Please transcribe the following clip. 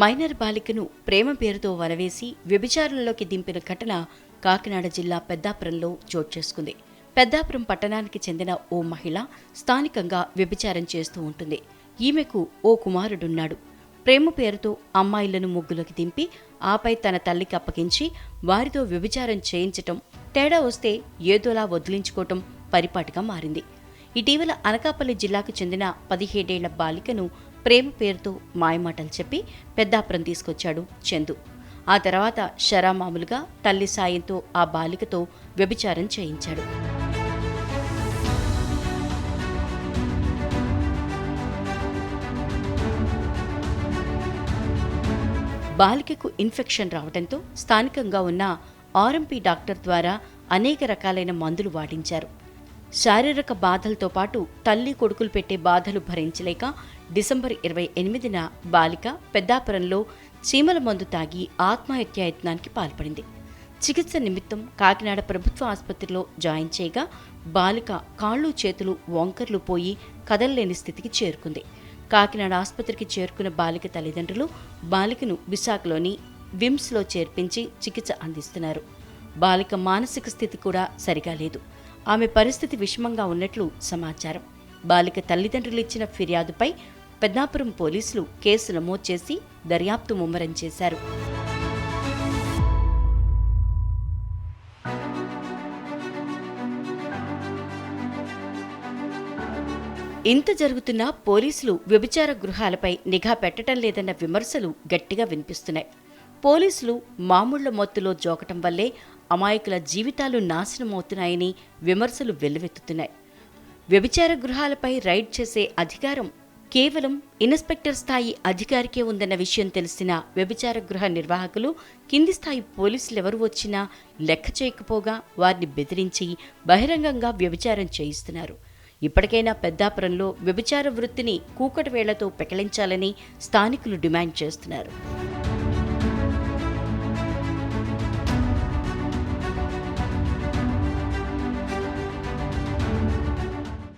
Minor బాలికను ప్రేమ పేరుతో వరవేసి వ్యభిచారంలోకి దింపిన ఘటన కాకినాడ జిల్లా పెద్దాపురంలో చోటు చేసుకుంది. పెద్దాపురం పట్టణానికి చెందిన ఓ మహిళ స్థానికంగా వ్యభిచారం చేస్తూ ఉంటుంది. ఈమెకు ఓ కుమారుడున్నాడు. ప్రేమ పేరుతో అమ్మాయిలను ముగ్గులోకి దింపి ఆపై తన తల్లికి అప్పగించి వారితో వ్యభిచారం చేయించటం తేడా వస్తే ఏదోలా వదిలించుకోవటం పరిపాటిగా మారింది. ఇటీవల అనకాపల్లి జిల్లాకు చెందిన పదిహేడేళ్ళ బాలికను ప్రేమ పేరుతో మాయమాటలు చెప్పి పెద్దాపురం తీసుకొచ్చాడు చందు. ఆ తర్వాత షరామామూలుగా తల్లి సాయంతో ఆ బాలికతో వ్యభిచారం చేయించాడు. బాలికకు ఇన్ఫెక్షన్ రావడంతో స్థానికంగా ఉన్న ఆర్ఎంపీ డాక్టర్ ద్వారా అనేక రకాలైన మందులు వాడించారు. శారీరక బాధలతో పాటు తల్లి కొడుకులు పెట్టే బాధలు భరించలేక డిసెంబర్ ఇరవై ఎనిమిదిన బాలిక పెద్దాపురంలో చీమల మందు తాగి ఆత్మహత్యాయత్నానికి పాల్పడింది. చికిత్స నిమిత్తం కాకినాడ ప్రభుత్వ ఆసుపత్రిలో జాయిన్ చేయగా బాలిక కాళ్ళు చేతులు వంకర్లు పోయి కదలలేని స్థితికి చేరుకుంది. కాకినాడ ఆసుపత్రికి చేరుకున్న బాలిక తల్లిదండ్రులు బాలికను విశాఖలోని విమ్స్లో చేర్పించి చికిత్స అందిస్తున్నారు. బాలిక మానసిక స్థితి కూడా సరిగా లేదు. ఆమె పరిస్థితి విషమంగా ఉన్నట్లు సమాచారం. బాలిక తల్లిదండ్రులు ఇచ్చిన ఫిర్యాదుపై పెద్దాపురం పోలీసులు కేసు నమోదు చేసి దర్యాప్తు ముమ్మరం చేశారు. ఇంత జరుగుతున్నా పోలీసులు వ్యభిచార గృహాలపై నిఘా పెట్టడం లేదన్న విమర్శలు గట్టిగా వినిపిస్తున్నాయి. పోలీసులు మామూళ్ళ మొత్తులో జోకటం వల్లే అమాయకుల జీవితాలు నాశనమవుతున్నాయని విమర్శలు వెల్లువెత్తుతున్నాయి. వ్యభిచార గృహాలపై రైడ్ చేసే అధికారం కేవలం ఇన్స్పెక్టర్ స్థాయి అధికారికే ఉందన్న విషయం తెలిసిన వ్యభిచార గృహ నిర్వాహకులు కింది స్థాయి పోలీసులు ఎవరు వచ్చినా లెక్క చేయకపోగా వారిని బెదిరించి బహిరంగంగా వ్యభిచారం చేయిస్తున్నారు. ఇప్పటికైనా పెద్దాపురంలో వ్యభిచార వృత్తిని కూకటి వేళ్ళతో పెకలించాలని స్థానికులు డిమాండ్ చేస్తున్నారు.